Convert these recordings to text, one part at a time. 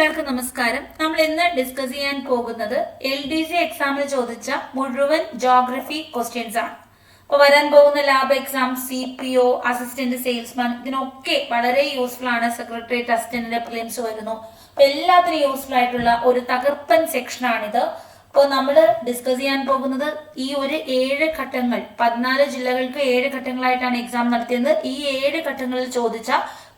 എല്ലാവർക്കും നമസ്കാരം. നമ്മൾ ഇന്ന് ഡിസ്കസ് ചെയ്യാൻ പോകുന്നത് എൽ ഡി സി എക്സാമിൽ ചോദിച്ച മുഴുവൻ ജോഗ്രഫി ക്വസ്റ്റ്യൻസ് ആണ്. അപ്പൊ വരാൻ പോകുന്ന lab exam C P O assistant salesman ഇതിനൊക്കെ വളരെ യൂസ്ഫുൾ ആണ്. സെക്രട്ടേറിയറ്റ് അസിസ്റ്റന്റിന്റെ പ്രിലിംസ് വരുന്നു. അപ്പൊ എല്ലാത്തിനും യൂസ്ഫുൾ ആയിട്ടുള്ള ഒരു തകർപ്പൻ സെക്ഷൻ ആണിത്. അപ്പോൾ നമ്മൾ ഡിസ്കസ് ചെയ്യാൻ പോകുന്നത് ഈ ഒരു ഏഴ് ഘട്ടങ്ങൾ പതിനാല് ജില്ലകൾക്ക് ഏഴ് ഘട്ടങ്ങളായിട്ടാണ് എക്സാം നടത്തിയത്. ഈ ഏഴ് ഘട്ടങ്ങളിൽ ചോദിച്ച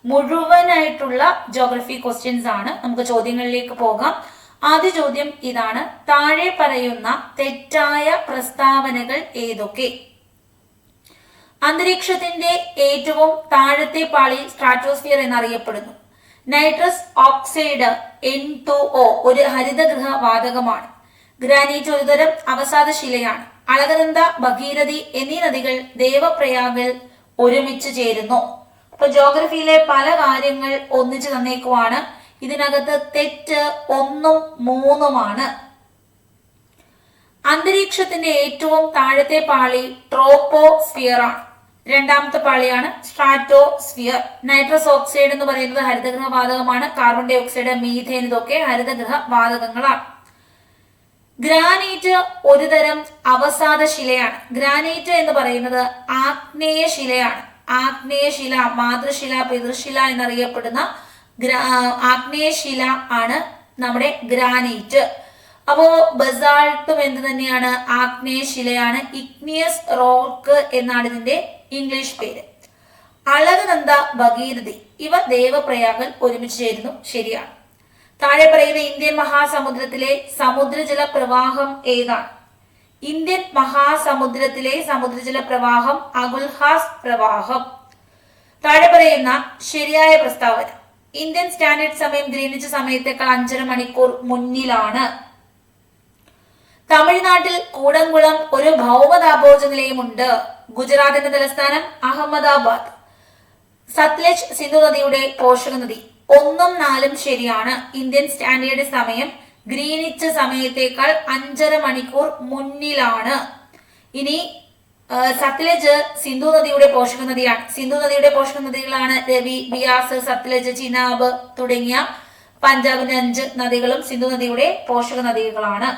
മുഴുവനായിട്ടുള്ള ജോഗ്രഫി ക്വസ്റ്റ്യൻസ് ആണ്. നമുക്ക് ചോദ്യങ്ങളിലേക്ക് പോകാം. ആദ്യ ചോദ്യം ഇതാണ്. താഴെ പറയുന്ന തെറ്റായ പ്രസ്താവനകൾ ഏതൊക്കെ? അന്തരീക്ഷത്തിന്റെ ഏറ്റവും താഴത്തെ പാളി സ്ട്രാറ്റോസ്ഫിയർ എന്നറിയപ്പെടുന്നു. Nitrous oxide N two O ഒരു ഹരിതഗൃഹ വാതകമാണ്. ഗ്രാനൈറ്റ് ഒരുതരം അവസാദ ശിലയാണ്. അളകനന്ദ ഭഗീരഥി എന്നീ നദികൾ ദേവപ്രയാഗിൽ ഒരുമിച്ച് ചേരുന്നു. അപ്പൊ ജോഗ്രഫിയിലെ പല കാര്യങ്ങൾ ഒന്നിച്ചു തന്നേക്കുവാണ്. ഇതിനകത്ത് തെറ്റ് ഒന്നും മൂന്നുമാണ്. അന്തരീക്ഷത്തിന്റെ ഏറ്റവും താഴത്തെ പാളി ട്രോപ്പോസ്ഫിയർ ആണ് രണ്ടാമത്തെ പാളിയാണ് സ്ട്രാറ്റോസ്ഫിയർ. നൈട്രസ് ഓക്സൈഡ് എന്ന് പറയുന്നത് ഹരിതഗൃഹ വാതകമാണ് കാർബൺ ഡൈ ഓക്സൈഡ് മീഥേൻ ഇതൊക്കെ ഹരിതഗൃഹ വാതകങ്ങളാണ് ഗ്രാനൈറ്റ് ഒരുതരം അവസാദ ശിലയാണ് ഗ്രാനൈറ്റ് എന്ന് പറയുന്നത് ആഗ്നേയ ശിലയാണ് ആഗ്നേയ ശില മാതൃശില പിതൃശില എന്നറിയപ്പെടുന്ന ആഗ്നേയശില ആണ് നമ്മുടെ ഗ്രാനൈറ്റ്. അപ്പോ ബസാൾട്ടും എന്ത് തന്നെയാണ്? ആഗ്നേയശിലയാണ്. ഇഗ്നിയസ് റോക്ക് എന്നാണ് ഇതിന്റെ ഇംഗ്ലീഷ് പേര്. അളകനന്ദ ഭഗീരഥി ഇവ ദേവപ്രയാഗൽ ഒരുമിച്ച് ചേരുന്നു. ശരിയാണ്. താഴെ പറയുന്ന ഇന്ത്യൻ മഹാസമുദ്രത്തിലെ സമുദ്രജല പ്രവാഹം ഏതാണ്? ഇന്ത്യൻ മഹാസമുദ്രത്തിലെ സമുദ്രജല പ്രവാഹം അഗുൽഹാസ് പ്രവാഹം. താഴെ പറയുന്ന ശരിയായ പ്രസ്താവന. ഇന്ത്യൻ സ്റ്റാൻഡേർഡ് സമയം ഗ്രീനിച്ച് സമയത്തേക്കാൾ അഞ്ചര മണിക്കൂർ മുന്നിലാണ്. തമിഴ്നാട്ടിൽ കൂടംകുളം ഒരു ഭൗമതാപോർജ നിലയമുണ്ട് ഗുജറാത്തിന്റെ തലസ്ഥാനം അഹമ്മദാബാദ്. സത്ലജ് സിന്ധു നദിയുടെ പോഷക നദി ഒന്നും നാലും ശരിയാണ്. ഇന്ത്യൻ സ്റ്റാൻഡേർഡ് സമയം ഗ്രീനിച്ച് സമയത്തേക്കാൾ അഞ്ചര മണിക്കൂർ മുന്നിലാണ്. ഇനി സത്ലജ് സിന്ധു നദിയുടെ പോഷക നദിയാണ് സിന്ധു നദിയുടെ പോഷക നദികളാണ് രവി ബിയാസ് സത്ലജ് ചിനാബ് തുടങ്ങിയ പഞ്ചാബിന്റെ അഞ്ച് നദികളും സിന്ധു നദിയുടെ പോഷക നദികളാണ്.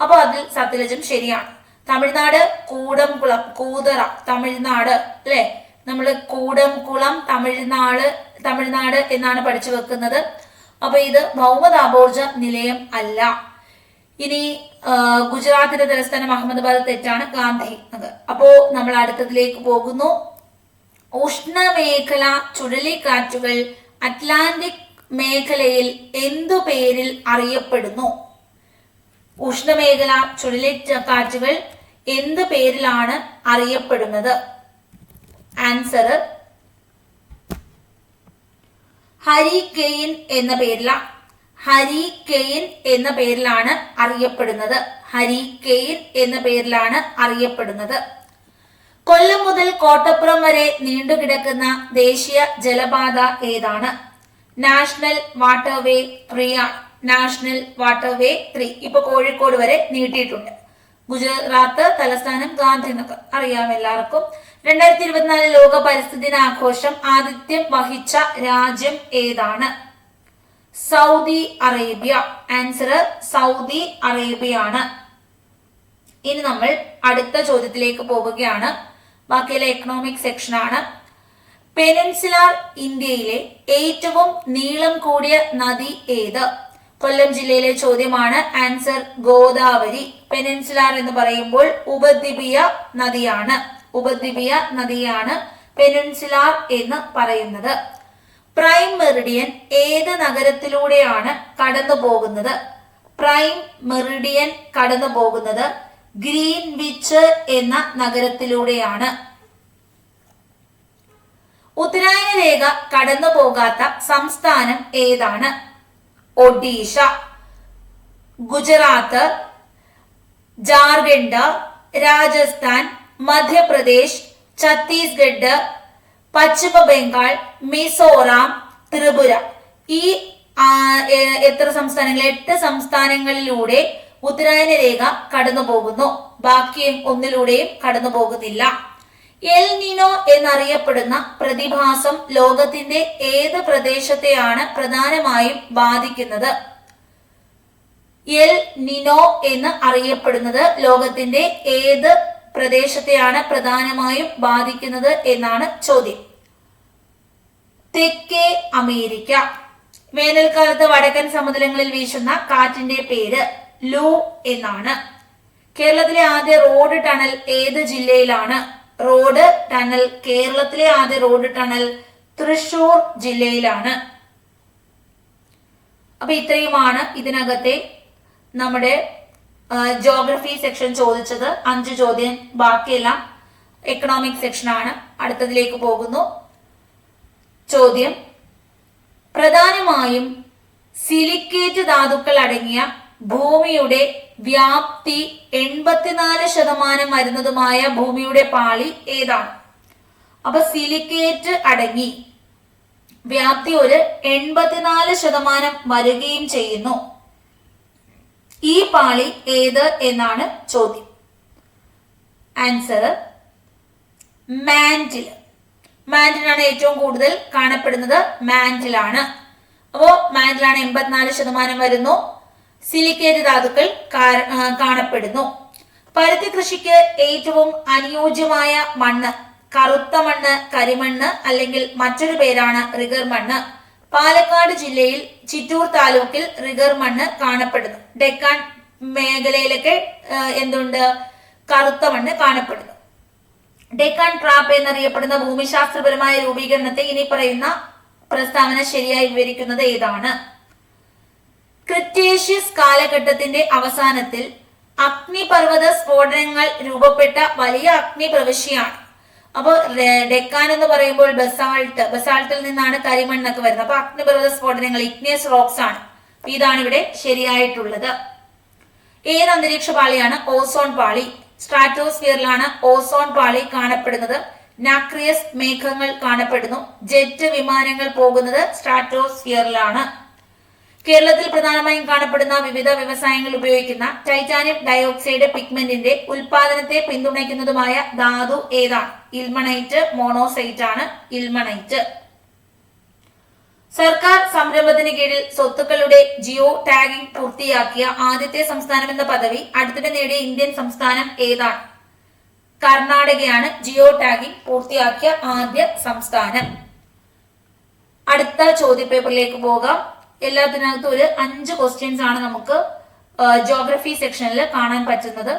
അപ്പൊ അതിൽ സത്ലജും ശരിയാണ്. തമിഴ്നാട് കൂടംകുളം കൂതറ തമിഴ്നാട് അല്ലെ? നമ്മൾ കൂടംകുളം തമിഴ്നാട് തമിഴ്നാട് എന്നാണ് പഠിച്ചു വെക്കുന്നത്. അപ്പൊ ഇത് ഭൗമതാപോർജ നിലയം അല്ല. ഇനി ഗുജറാത്തിന്റെ തലസ്ഥാനം അഹമ്മദാബാദ് തെറ്റാണ് ഗാന്ധി നഗർ അപ്പോ നമ്മൾ അടുത്തതിലേക്ക് പോകുന്നു. ഉഷ്ണമേഖല ചുഴലിക്കാറ്റുകൾ അറ്റ്ലാന്റിക് മേഖലയിൽ എന്തു പേരിൽ അറിയപ്പെടുന്നു? ഉഷ്ണമേഖല ചുഴലിക്കാറ്റുകൾ എന്ത് പേരിലാണ് അറിയപ്പെടുന്നത്? ആൻസർ ഹരിക്കെയിൻ എന്ന പേരിലാണ് കെയിൻ എന്ന പേരിലാണ് അറിയപ്പെടുന്നത്. ഹരി കെയിൻ എന്ന പേരിലാണ് അറിയപ്പെടുന്നത്. കൊല്ലം മുതൽ കോട്ടപ്പുറം വരെ നീണ്ടുകിടക്കുന്ന ദേശീയ ജലപാത ഏതാണ്? നാഷണൽ വാട്ടർവേ ത്രീ ആണ് നാഷണൽ വാട്ടർവേ ത്രീ. ഇപ്പൊ കോഴിക്കോട് വരെ നീട്ടിയിട്ടുണ്ട്. ഗുജറാത്ത് തലസ്ഥാനം ഗാന്ധിനഗർ അറിയാം എല്ലാവർക്കും. രണ്ടായിരത്തി ഇരുപത്തിനാല് ലോക പരിസ്ഥിതി ദിനാഘോഷം ആതിഥ്യം വഹിച്ച രാജ്യം ഏതാണ്? Saudi Arabia. Answer Saudi Arabia ആണ് ഇനി നമ്മൾ അടുത്ത ചോദ്യത്തിലേക്ക് പോവുകയാണ്. ബാക്കിയുള്ള എക്കണോമിക് സെക്ഷൻ ആണ്. പെനിൻസുലാർ ഇന്ത്യയിലെ ഏറ്റവും നീളം കൂടിയ നദി ഏത്? കൊല്ലം ജില്ലയിലെ ചോദ്യമാണ് ആൻസർ ഗോദാവരി. പെനിൻസുലാർ എന്ന് പറയുമ്പോൾ ഉപദ്വീപിയ നദിയാണ്. ഉപദ്വീപിയ നദിയാണ് പെനിൻസുലാർ എന്ന് പറയുന്നത്. പ്രൈം മെറിഡിയൻ ഏത് നഗരത്തിലൂടെയാണ് കടന്നു പോകുന്നത് പ്രൈം മെറിഡിയൻ കടന്നു പോകുന്നത് ഗ്രീൻവിച്ച് എന്ന നഗരത്തിലൂടെയാണ്. ഉത്തരായന രേഖ കടന്നു പോകാത്ത സംസ്ഥാനം ഏതാണ്? ഒഡീഷ ഗുജറാത്ത് ജാർഖണ്ഡ് രാജസ്ഥാൻ മധ്യപ്രദേശ് ഛത്തീസ്ഗഡ് പശ്ചിമ ബംഗാൾ മിസോറാം ത്രിപുര. ഈ എത്ര സംസ്ഥാനങ്ങൾ? എട്ട് സംസ്ഥാനങ്ങളിലൂടെ ഉത്തരായന രേഖ കടന്നു പോകുന്നു ബാക്കിയും ഒന്നിലൂടെയും കടന്നു പോകുന്നില്ല എൽ നിനോ എന്നറിയപ്പെടുന്ന പ്രതിഭാസം ലോകത്തിന്റെ ഏത് പ്രദേശത്തെയാണ് പ്രധാനമായും ബാധിക്കുന്നത്? എൽ നിനോ എന്ന് അറിയപ്പെടുന്നത് ലോകത്തിന്റെ ഏത് പ്രദേശത്തെയാണ് പ്രധാനമായും ബാധിക്കുന്നത് എന്നാണ് ചോദ്യം. തെക്കേ അമേരിക്ക. വേനൽക്കാലത്ത് വടക്കൻ സമുദ്രങ്ങളിൽ വീശുന്ന കാറ്റിന്റെ പേര് ലൂ എന്നാണ്. കേരളത്തിലെ ആദ്യ റോഡ് ടണൽ ഏത് ജില്ലയിലാണ്? റോഡ് ടണൽ കേരളത്തിലെ ആദ്യ റോഡ് ടണൽ തൃശൂർ ജില്ലയിലാണ്. അപ്പൊ ഇത്രയുമാണ് ഇതിനകത്തെ നമ്മുടെ ജോഗ്രഫി സെക്ഷൻ ചോദിച്ചത്. അഞ്ച് ചോദ്യം ബാക്കിയെല്ലാം എക്കണോമിക് സെക്ഷൻ ആണ്. അടുത്തതിലേക്ക് പോകുന്നു. ചോദ്യം പ്രധാനമായും സിലിക്കേറ്റ് ധാതുക്കൾ അടങ്ങിയ ഭൂമിയുടെ വ്യാപ്തി എൺപത്തിനാല് ശതമാനം വരുന്നതുമായ ഭൂമിയുടെ പാളി ഏതാണ്? അപ്പൊ സിലിക്കേറ്റ് അടങ്ങി. വ്യാപ്തി ഒരു എൺപത്തിനാല് ശതമാനം വരികയും ചെയ്യുന്നു. ഈ പാളി ഏത് എന്നാണ് ചോദ്യം. ആൻസർ മാന്റിൽ മാന്റിലാണ് ഏറ്റവും കൂടുതൽ കാണപ്പെടുന്നത്. മാന്റിലാണ് അപ്പോ മാന്റിലാണ് എൺപത്തിനാല് ശതമാനം വരുന്നു. സിലിക്കേറ്റ് ധാതുക്കൾ കാണപ്പെടുന്നു. പരുത്തി കൃഷിക്ക് ഏറ്റവും അനുയോജ്യമായ മണ്ണ് കറുത്ത മണ്ണ് കരിമണ്ണ് അല്ലെങ്കിൽ മറ്റൊരു പേരാണ് റിഗർ മണ്ണ്. പാലക്കാട് ജില്ലയിൽ ചിറ്റൂർ താലൂക്കിൽ റിഗർ മണ്ണ് കാണപ്പെടുന്നു. ഡെക്കാൻ മേഖലയിലൊക്കെ എന്തുണ്ട്? കറുത്ത മണ്ണ് കാണപ്പെടുന്നു. ഡെക്കാൻ ട്രാപ്പ് എന്നറിയപ്പെടുന്ന ഭൂമിശാസ്ത്രപരമായ രൂപീകരണത്തെ ഇനി പറയുന്ന പ്രസ്താവന ശരിയായി വിവരിക്കുന്നത് ഏതാണ്? ക്രിറ്റേഷ്യസ് കാലഘട്ടത്തിന്റെ അവസാനത്തിൽ അഗ്നിപർവത സ്ഫോടനങ്ങൾ രൂപപ്പെട്ട വലിയ അഗ്നി പ്രവിശ്യാണ് അപ്പോൾ ഡെക്കാൻ എന്ന് പറയുമ്പോൾ ബസാൾട്ട് ബസാൾട്ടിൽ നിന്നാണ് കരിമണ്ണൊക്കെ വരുന്നത്. അപ്പൊ അഗ്നിപർവത സ്ഫോടനങ്ങൾ ഇഗ്നിയസ് റോക്സ് ആണ്. ഇതാണ് ഇവിടെ ശരിയായിട്ടുള്ളത്. ഏത് അന്തരീക്ഷ പാളിയാണ്? ഓസോൺ പാളി. സ്ട്രാറ്റോസ്ഫിയറിലാണ് ഓസോൺ പാളി കാണപ്പെടുന്നത്. നാക്രിയസ് മേഘങ്ങൾ കാണപ്പെടുന്നു. ജെറ്റ് വിമാനങ്ങൾ പോകുന്നത് സ്ട്രാറ്റോസ്ഫിയറിലാണ്. കേരളത്തിൽ പ്രധാനമായും കാണപ്പെടുന്ന വിവിധ വ്യവസായങ്ങൾ ഉപയോഗിക്കുന്ന ടൈറ്റാനിയം ഡയോക്സൈഡ് പിഗ്മെന്റിന്റെ ഉൽപാദനത്തെ പിന്തുണയ്ക്കുന്നതുമായ ധാതു ഏതാണ്? ഇൽമണൈറ്റ് മോണോസൈറ്റ് ആണ് ഇൽമണൈറ്റ്. സർക്കാർ സംരംഭത്തിന് കീഴിൽ സ്വത്തുക്കളുടെ ജിയോ ടാഗിംഗ് പൂർത്തിയാക്കിയ ആദ്യത്തെ സംസ്ഥാനം എന്ന പദവി അടുത്തിടെ നേടിയ ഇന്ത്യൻ സംസ്ഥാനം ഏതാണ്? കർണാടകയാണ് ജിയോ ടാഗിംഗ് പൂർത്തിയാക്കിയ ആദ്യ സംസ്ഥാനം. അടുത്ത ചോദ്യപേപ്പറിലേക്ക് പോകാം. എല്ലാത്തിനകത്തും ഒരു അഞ്ച് ക്വസ്റ്റ്യൻസ് ആണ് നമുക്ക് ജോഗ്രഫി സെക്ഷനിൽ കാണാൻ പറ്റുന്നത്.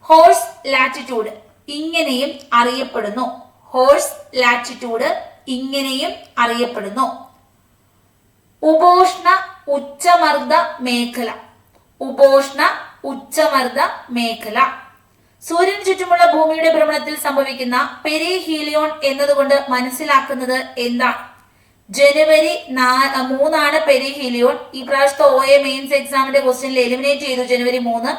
ഹോഴ്സ് ലാറ്റിറ്റ്യൂഡ് ഇങ്ങനെയും അറിയപ്പെടുന്നു. ഹോഴ്സ് ലാറ്റിറ്റ്യൂഡ് ഇങ്ങനെയും അറിയപ്പെടുന്നു. ഉപോഷ്ണ ഉച്ചമർദ്ദ മേഖല. ഉപോഷ്ണ ഉച്ചമർദ്ദ മേഖല. സൂര്യന് ചുറ്റുമുള്ള ഭൂമിയുടെ ഭ്രമണത്തിൽ സംഭവിക്കുന്ന പെരിഹീലിയോൺ എന്നതുകൊണ്ട് മനസ്സിലാക്കുന്നത് എന്താണ്? ജനുവരി മൂന്നാണ് പെരി ഹിലിയോൺ. ഈ പ്രാവശ്യത്തെ ഒ എ മെയിൻസ് എക്സാമിന്റെ ക്വസ്റ്റ്യനിൽ എലിമിനേറ്റ് ചെയ്തു ജനുവരി മൂന്ന്.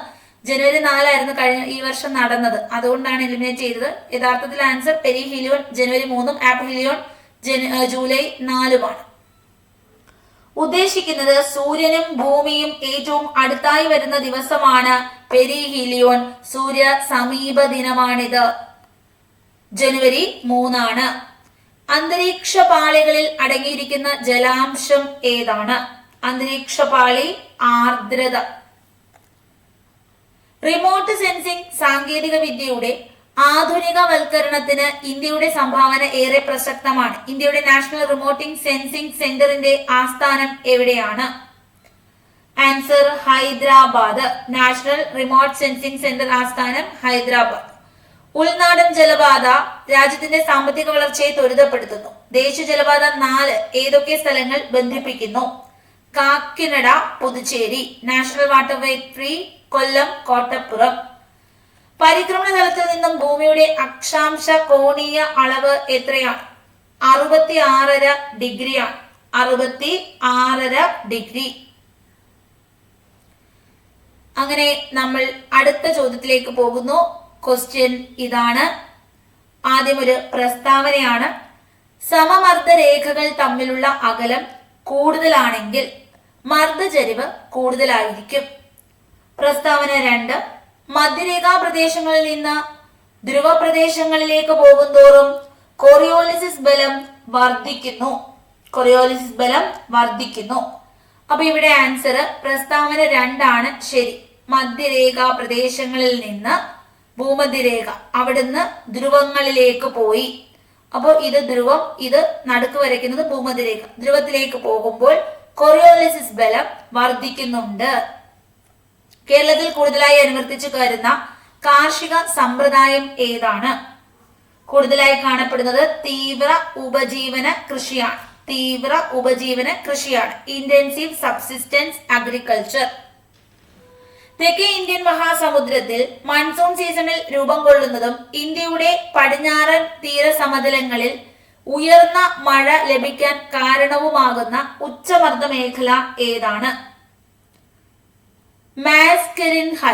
ജനുവരി നാലായിരുന്നു കഴിഞ്ഞ ഈ വർഷം നടന്നത്. അതുകൊണ്ടാണ് എലിമിനേറ്റ് ചെയ്തത്. യഥാർത്ഥത്തിൽ ആൻസർ പെരി ഹിലിയോൺ ജനുവരി മൂന്നും ആപ്പ് ഹിലിയോൺ ജൂലൈ നാലുമാണ്. ഉദ്ദേശിക്കുന്നത് സൂര്യനും ഭൂമിയും ഏറ്റവും അടുത്തായി വരുന്ന ദിവസമാണ് പെരിഹീലിയോൺ സൂര്യ സമീപ ദിനമാണിത്. ജനുവരി മൂന്നാണ്. അന്തരീക്ഷ പാളികളിൽ അടങ്ങിയിരിക്കുന്ന ജലാംശം ഏതാണ്? അന്തരീക്ഷ പാളി ആർദ്രത. റിമോട്ട് സെൻസിംഗ് സാങ്കേതിക വിദ്യയുടെ ആധുനികവൽക്കരണത്തിന് ഇന്ത്യയുടെ സംഭാവന ഏറെ പ്രസക്തമാണ്. ഇന്ത്യയുടെ നാഷണൽ റിമോട്ടിംഗ് സെൻസിംഗ് സെന്ററിന്റെ ആസ്ഥാനം എവിടെയാണ്? Answer Hyderabad. National remote sensing centre ആസ്ഥാനം ഹൈദരാബാദ്. ഉൾനാടൻ ജലപാത രാജ്യത്തിന്റെ സാമ്പത്തിക വളർച്ചയെ ത്വരിതപ്പെടുത്തുന്നു. ദേശീയ ജലപാത നാല് ഏതൊക്കെ സ്ഥലങ്ങൾ ബന്ധിപ്പിക്കുന്നു? Kakinada Puducherry national waterway three Kollam Kottappuram. പരിക്രമണ തലത്തിൽ നിന്നും ഭൂമിയുടെ അക്ഷാംശ കോണീയ അളവ് എത്രയാണ്? അറുപത്തി ആറര ഡിഗ്രിയാണ്. അറുപത്തി ആറര ഡിഗ്രി. അങ്ങനെ നമ്മൾ അടുത്ത ചോദ്യത്തിലേക്ക് പോകുന്നു. ക്വസ്റ്റ്യൻ ഇതാണ്. ആദ്യം ഒരു പ്രസ്താവനയാണ്. സമമർദ്ദ രേഖകൾ തമ്മിലുള്ള അകലം കൂടുതലാണെങ്കിൽ മർദ്ദചരിവ് കൂടുതലായിരിക്കും. പ്രസ്താവന രണ്ട് മധ്യരേഖാ പ്രദേശങ്ങളിൽ നിന്ന് ധ്രുവ പ്രദേശങ്ങളിലേക്ക് പോകുന്തോറും കൊറിയോളിസിസ് ബലം വർദ്ധിക്കുന്നു. കൊറിയോളിസിസ് ബലം വർദ്ധിക്കുന്നു. അപ്പൊ ഇവിടെ ആൻസർ പ്രസ്താവന രണ്ടാണ്. ശരി. മധ്യരേഖാ പ്രദേശങ്ങളിൽ നിന്ന് ഭൂമധ്യരേഖ. അവിടുന്ന് ധ്രുവങ്ങളിലേക്ക് പോയി. അപ്പോൾ ഇത് ധ്രുവം ഇത് നടുക്ക് വരയ്ക്കുന്നത് ഭൂമധ്യരേഖ. ധ്രുവത്തിലേക്ക് പോകുമ്പോൾ കൊറിയോലിസിസ് ബലം വർദ്ധിക്കുന്നുണ്ട്. കേരളത്തിൽ കൂടുതലായി അനുവർത്തിച്ചു കരുന്ന കാർഷിക സമ്പ്രദായം ഏതാണ്? കൂടുതലായി കാണപ്പെടുന്നത് തീവ്ര ഉപജീവന കൃഷിയാണ്. തീവ്ര ഉപജീവന കൃഷിയാണ്. ഇന്റൻസീവ് സബ്സിസ്റ്റൻസ് അഗ്രികൾച്ചർ തെക്കേ ഇന്ത്യൻ മഹാസമുദ്രത്തിൽ മൺസൂൺ സീസണിൽ രൂപം കൊള്ളുന്നതും ഇന്ത്യയുടെ പടിഞ്ഞാറൻ തീരസമതലങ്ങളിൽ ഉയർന്ന മഴ ലഭിക്കാൻ കാരണവുമാകുന്ന ഉച്ചമർദ്ദ മേഖല ഏതാണ്? Mascarene high.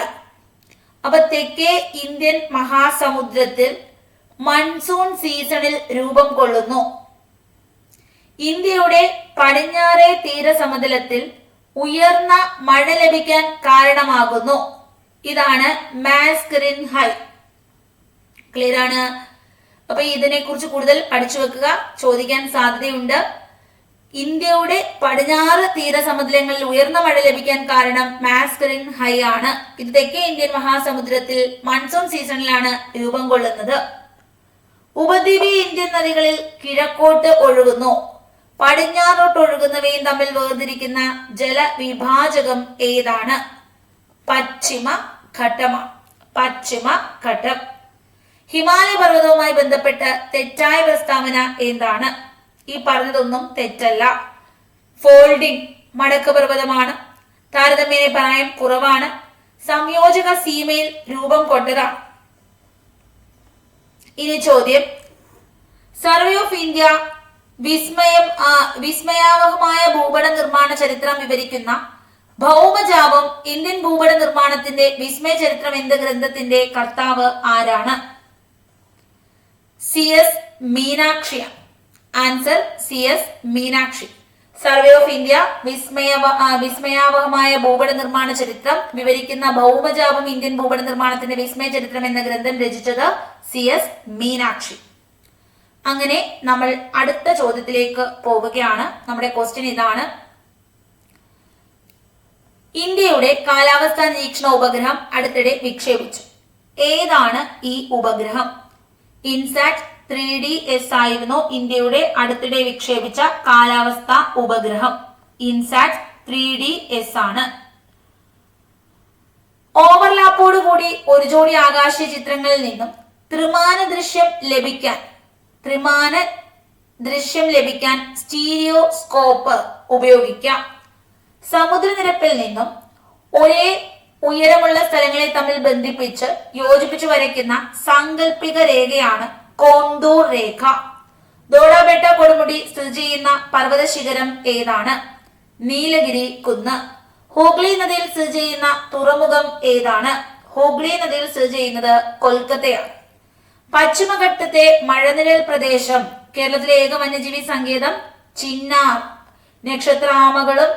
അപ്പൊ തെക്കേ ഇന്ത്യൻ മഹാസമുദ്രത്തിൽ മൺസൂൺ സീസണിൽ രൂപം കൊള്ളുന്നു. ഇന്ത്യയുടെ പടിഞ്ഞാറേ തീരസമതലത്തിൽ ഉയർന്ന മഴ ലഭിക്കാൻ കാരണമാകുന്നു. ഇതാണ് മാസ്കറിൻ ഹൈ. ക്ലിയർ ആണ്? അപ്പൊ ഇതിനെ കുറിച്ച് കൂടുതൽ പഠിച്ചു വെക്കുക ചോദിക്കാൻ സാധ്യതയുണ്ട്. ഇന്ത്യയുടെ പടിഞ്ഞാറ് തീരസമുദ്രങ്ങളിൽ ഉയർന്ന മഴ ലഭിക്കാൻ കാരണം മാസ്കറിൻ ഹൈ ആണ്. ഇത് തെക്കേ ഇന്ത്യൻ മഹാസമുദ്രത്തിൽ മൺസൂൺ സീസണിലാണ് രൂപം കൊള്ളുന്നത്. ഉപദ്വീപീയ ഇന്ത്യൻ നദികളിൽ കിഴക്കോട്ട് ഒഴുകുന്നു. പടിഞ്ഞാറോട്ട് ഒഴുകുന്നവയും തമ്മിൽ വേർതിരിക്കുന്ന ജലവിഭാജകം ഏതാണ്? പശ്ചിമ ഘട്ടമാണ് പശ്ചിമ ഘട്ടം. ഹിമാലയ പർവതവുമായി ബന്ധപ്പെട്ട് തെറ്റായ പ്രസ്താവന എന്താണ്? ഈ പറഞ്ഞതൊന്നും തെറ്റല്ല. ഫോൾഡിംഗ് മടക്ക് പർവതമാണ്. താരതമ്യേന പ്രായം കുറവാണ്. സംയോജക സീമയിൽ രൂപം കൊണ്ടതാണ്. ഇനി ചോദ്യം. സർവേ ഓഫ് ഇന്ത്യ വിസ്മയം വിസ്മയാവഹമായ ഭൂപട നിർമ്മാണ ചരിത്രം വിവരിക്കുന്ന ഭൗമജാപം ഇന്ത്യൻ ഭൂപട നിർമ്മാണത്തിന്റെ വിസ്മയ ചരിത്രം എന്ന ഗ്രന്ഥത്തിന്റെ കർത്താവ് ആരാണ്? C S Meenakshi. Answer C S Meenakshi. Survey of India വിസ്മയ വിസ്മയാവഹമായ ഭൂപട നിർമ്മാണ ചരിത്രം വിവരിക്കുന്ന ഭൗമജാപം ഇന്ത്യൻ ഭൂപട നിർമ്മാണത്തിന്റെ വിസ്മയ ചരിത്രം എന്ന ഗ്രന്ഥം രചിച്ചത് സി എസ് മീനാക്ഷി. അങ്ങനെ നമ്മൾ അടുത്ത ചോദ്യത്തിലേക്ക് പോവുകയാണ്. നമ്മുടെ ക്വസ്റ്റ്യൻ ഇതാണ്. ഇന്ത്യയുടെ കാലാവസ്ഥാ നിരീക്ഷണ ഉപഗ്രഹം അടുത്തിടെ വിക്ഷേപിച്ചു. ഏതാണ് ഈ ഉപഗ്രഹം? ഇൻസാറ്റ് ത്രീ ഡി എസ് ആയിരുന്നു ഇന്ത്യയുടെ അടുത്തിടെ വിക്ഷേപിച്ച കാലാവസ്ഥാ ഉപഗ്രഹം. ഇൻസാറ്റ് ത്രീ ഡി എസ് ആണ്. ഓവർലാപ്പോടുകൂടി ഒരു ജോഡി ആകാശ ചിത്രങ്ങളിൽ നിന്നും ത്രിമാന ദൃശ്യം ലഭിക്കാൻ ത്രിമാന ദൃശ്യം ലഭിക്കാൻ സ്റ്റീരിയോസ്കോപ്പ് ഉപയോഗിക്കാം. സമുദ്രനിരപ്പിൽ നിന്നും ഒരേ ഉയരമുള്ള സ്ഥലങ്ങളെ തമ്മിൽ ബന്ധിപ്പിച്ച് യോജിപ്പിച്ച് വരയ്ക്കുന്ന സാങ്കല്പിക രേഖയാണ് കോണ്ടൂർ രേഖ. ദോഡാബെട്ട കൊടുമുടി സ്ഥിതി ചെയ്യുന്ന പർവത ശിഖരം ഏതാണ്? നീലഗിരി കുന്ന്. ഹൂഗ്ലി നദിയിൽ സ്ഥിതി ചെയ്യുന്ന തുറമുഖം ഏതാണ്? ഹൂഗ്ലി നദിയിൽ സ്ഥിതി ചെയ്യുന്നത് കൊൽക്കത്തയാണ്. പശ്ചിമഘട്ടത്തെ മഴനിഴൽ പ്രദേശം കേരളത്തിലെ ഏക വന്യജീവി സങ്കേതം ചിന്നാർ. നക്ഷത്രാമകളും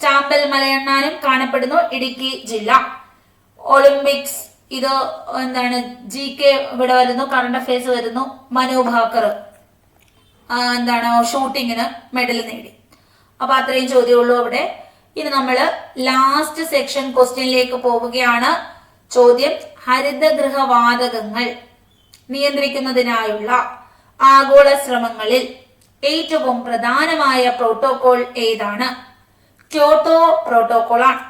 ചാമ്പൽ മലയണ്ണാനും കാണപ്പെടുന്നു ഇടുക്കി ജില്ല. ഒളിമ്പിക്സ് ഇത് എന്താണ് ജി കെ ഇവിടെ വരുന്നു കറണ്ട് അഫയേഴ്സ് വരുന്നു മനു ഭാക്കർ ആ, എന്താണ് ഷൂട്ടിങ്ങിന് മെഡൽ നേടി. അപ്പൊ അത്രയും ചോദ്യമുള്ളൂ അവിടെ. ഇനി നമ്മൾ ലാസ്റ്റ് സെക്ഷൻ ക്വസ്റ്റ്യനിലേക്ക് പോവുകയാണ്. ചോദ്യം ഹരിതഗൃഹവാതകങ്ങൾ. നിയന്ത്രിക്കുന്നതിനായുള്ള ആഗോള ശ്രമങ്ങളിൽ ഏറ്റവും പ്രധാനമായ പ്രോട്ടോകോൾ ഏതാണ്? ക്യോട്ടോ പ്രോട്ടോകോൾ ആണ്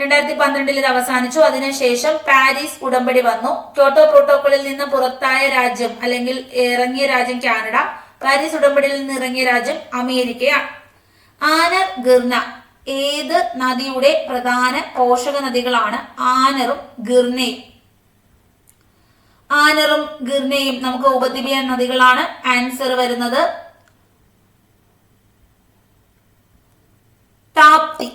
രണ്ടായിരത്തി പന്ത്രണ്ടിൽ ഇത് അവസാനിച്ചു. അതിനുശേഷം പാരീസ് ഉടമ്പടി വന്നു. ക്യോട്ടോ പ്രോട്ടോകോളിൽ നിന്ന് പുറത്തായ രാജ്യം അല്ലെങ്കിൽ ഇറങ്ങിയ രാജ്യം കാനഡ പാരീസ് ഉടമ്പടിയിൽ നിന്ന് ഇറങ്ങിയ രാജ്യം അമേരിക്കയാണ്. ആനർ ഗിർന ഏത് നദിയുടെ പ്രധാന പോഷക നദികളാണ് ആനറും ഗിർനയും. ആനറും ഗിർനയും നമുക്ക് ഉപദ്വീപീയ നദികളാണ് ആൻസർ വരുന്നത്. താപ്തി.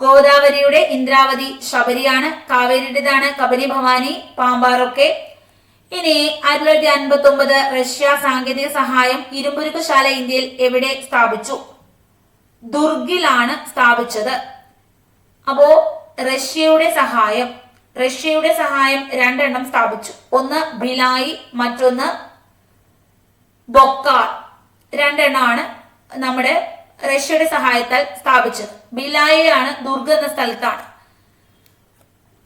ഗോദാവരിയുടെ ഇന്ദ്രാവതി ശബരിയാണ് കാവേരിയുടേതാണ് കബനി ഭവാനി പാമ്പാറൊക്കെ. ഇനി ആയിരത്തി തൊള്ളായിരത്തി അൻപത്തി ഒമ്പത് റഷ്യ സാങ്കേതിക സഹായം ഇരുമ്പുരുക്കുശാല ഇന്ത്യയിൽ എവിടെ സ്ഥാപിച്ചു? ദുർഗിലാണ് സ്ഥാപിച്ചത്. അപ്പോ റഷ്യയുടെ സഹായം റഷ്യയുടെ സഹായം രണ്ടെണ്ണം സ്ഥാപിച്ചു. ഒന്ന് ബിലായി മറ്റൊന്ന് ബൊക്കാർ. രണ്ടെണ്ണമാണ് നമ്മുടെ റഷ്യയുടെ സഹായത്താൽ സ്ഥാപിച്ചത്. ഭിലായിയാണ് ദുർഗ എന്ന സ്ഥലത്താണ്.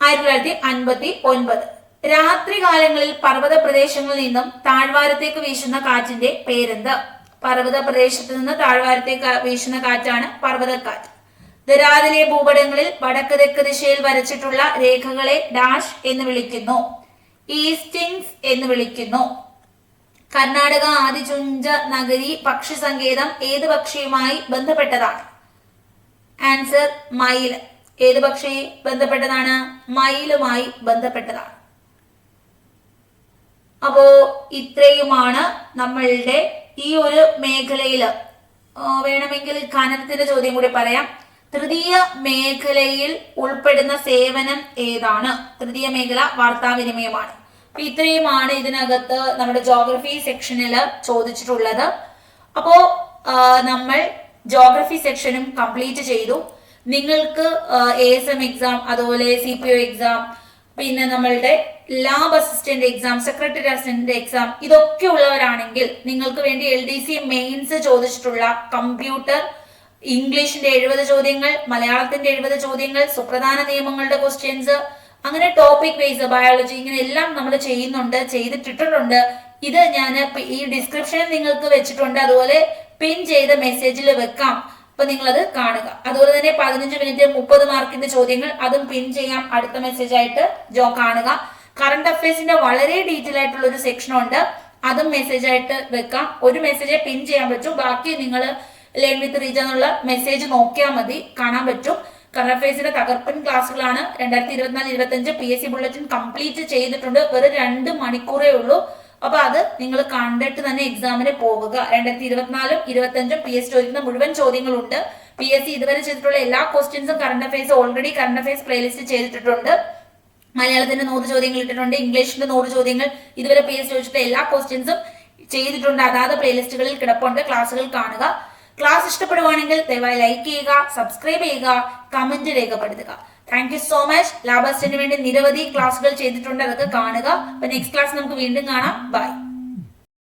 ആയിരത്തി തൊള്ളായിരത്തി അൻപത്തി ഒൻപത് രാത്രി കാലങ്ങളിൽ പർവത പ്രദേശങ്ങളിൽ നിന്നും താഴ്വാരത്തേക്ക് വീശുന്ന കാറ്റിന്റെ പേരെന്ത്? പർവത പ്രദേശത്ത് നിന്ന് താഴ്വാരത്തേക്ക് വീശുന്ന കാറ്റാണ് പർവതക്കാറ്റ്. ദരാതിലെ ഭൂപടങ്ങളിൽ വടക്ക് തെക്ക് ദിശയിൽ വരച്ചിട്ടുള്ള രേഖകളെ ഡാഷ് എന്ന് വിളിക്കുന്നു. ഈസ്റ്റിങ്സ് എന്ന് വിളിക്കുന്നു. കർണാടക ആദിചുഞ്ച നഗരി പക്ഷി സങ്കേതം ഏത് പക്ഷിയുമായി ബന്ധപ്പെട്ടതാണ്? ആൻസർ മയിൽ. ഏത് പക്ഷി ബന്ധപ്പെട്ടതാണ്? മയിലുമായി ബന്ധപ്പെട്ടതാണ്. അപ്പോ ഇത്രയുമാണ് നമ്മളുടെ ഈ ഒരു മേഖലയിൽ. വേണമെങ്കിൽ ഖനനത്തിന്റെ ചോദ്യം കൂടി പറയാം. തൃതീയ മേഖലയിൽ ഉൾപ്പെടുന്ന സേവനം ഏതാണ്? തൃതീയ മേഖല വാർത്താവിനിമയമാണ്. അപ്പൊ ഇത്രയുമാണ് ഇതിനകത്ത് നമ്മുടെ ജോഗ്രഫി സെക്ഷനിൽ ചോദിച്ചിട്ടുള്ളത്. അപ്പോ നമ്മൾ ജോഗ്രഫി സെക്ഷനും കംപ്ലീറ്റ് ചെയ്തു. നിങ്ങൾക്ക് എ എസ് എം എക്സാം അതുപോലെ സി പി ഒ എക്സാം പിന്നെ നമ്മളുടെ lab assistant exam secretary assistant exam ഇതൊക്കെ ഉള്ളവരാണെങ്കിൽ നിങ്ങൾക്ക് വേണ്ടി എൽ ഡി സി മെയിൻസ് ചോദിച്ചിട്ടുള്ള കമ്പ്യൂട്ടർ ഇംഗ്ലീഷിന്റെ എഴുപത് ചോദ്യങ്ങൾ മലയാളത്തിന്റെ എഴുപത് ചോദ്യങ്ങൾ സുപ്രധാന നിയമങ്ങളുടെ ക്വസ്റ്റ്യൻസ് അങ്ങനെ ടോപ്പിക് വൈസ് ബയോളജി ഇങ്ങനെ എല്ലാം നമ്മൾ ചെയ്യുന്നുണ്ട് ചെയ്തിട്ടിട്ടുണ്ട്. ഇത് ഞാൻ ഈ ഡിസ്ക്രിപ്ഷനിൽ നിങ്ങൾക്ക് വെച്ചിട്ടുണ്ട്. അതുപോലെ പിൻ ചെയ്ത മെസ്സേജിൽ വെക്കാം. അപ്പൊ നിങ്ങൾ അത് കാണുക. അതുപോലെ തന്നെ പതിനഞ്ച് മിനിറ്റ് മുപ്പത് മാർക്കിന്റെ ചോദ്യങ്ങൾ അതും പിൻ ചെയ്യാം. അടുത്ത മെസ്സേജ് ആയിട്ട് ജോ കാണുക. കറണ്ട് അഫയേഴ്സിന്റെ വളരെ ഡീറ്റെയിൽ ആയിട്ടുള്ള ഒരു സെക്ഷൻ ഉണ്ട്. അതും മെസ്സേജ് ആയിട്ട് വെക്കാം. ഒരു മെസ്സേജ് പിൻ ചെയ്യാൻ പറ്റും. ബാക്കി നിങ്ങൾ ലേൺ വിത്ത് റീജ എന്നുള്ള മെസ്സേജ് നോക്കിയാൽ മതി. കാണാൻ പറ്റും. കറണ്ട് അഫയേഴ്സിന്റെ തകർപ്പൻ ക്ലാസ്സുകളാണ്. രണ്ടായിരത്തി ഇരുപത്തിനാല് ഇരുപത്തഞ്ച് P S C bulletin complete ചെയ്തിട്ടുണ്ട്. വെറും രണ്ട് മണിക്കൂറേ ഉള്ളൂ. അപ്പൊ അത് നിങ്ങൾ കണ്ടിട്ട് തന്നെ എക്സാമിന് പോകുക രണ്ടായിരത്തി ഇരുപത്തിനാലും ഇരുപത്തഞ്ചും പി എസ് ചോദിക്കുന്ന മുഴുവൻ ചോദ്യങ്ങളുണ്ട്. പി എസ് സി ഇതുവരെ ചെയ്തിട്ടുള്ള എല്ലാ ക്വസ്റ്റ്യൻസും current affairs already current affairs playlist ചെയ്തിട്ടുണ്ട് മലയാളത്തിന്റെ നൂറ് ചോദ്യങ്ങൾ ഇട്ടിട്ടുണ്ട് ഇംഗ്ലീഷിന്റെ നൂറ് ചോദ്യങ്ങൾ ഇതുവരെ പി എസ് ചോദിച്ചിട്ട് എല്ലാ ക്വസ്റ്റ്യൻസും ചെയ്തിട്ടുണ്ട്. അതാത് പ്ലേലിസ്റ്റുകളിൽ കിടപ്പുണ്ട്. ക്ലാസ്സുകൾ കാണുക. ക്ലാസ് ഇഷ്ടപ്പെടുവാണെങ്കിൽ ദയവായി ലൈക്ക് ചെയ്യുക സബ്സ്ക്രൈബ് ചെയ്യുക കമന്റ് രേഖപ്പെടുത്തുക. താങ്ക് യു സോ മച്ച് ലാബാസ്റ്റിന് വേണ്ടി നിരവധി ക്ലാസ്സുകൾ ചെയ്തിട്ടുണ്ട്. അതൊക്കെ കാണുക. അപ്പൊ നെക്സ്റ്റ് ക്ലാസ് നമുക്ക് വീണ്ടും കാണാം. ബൈ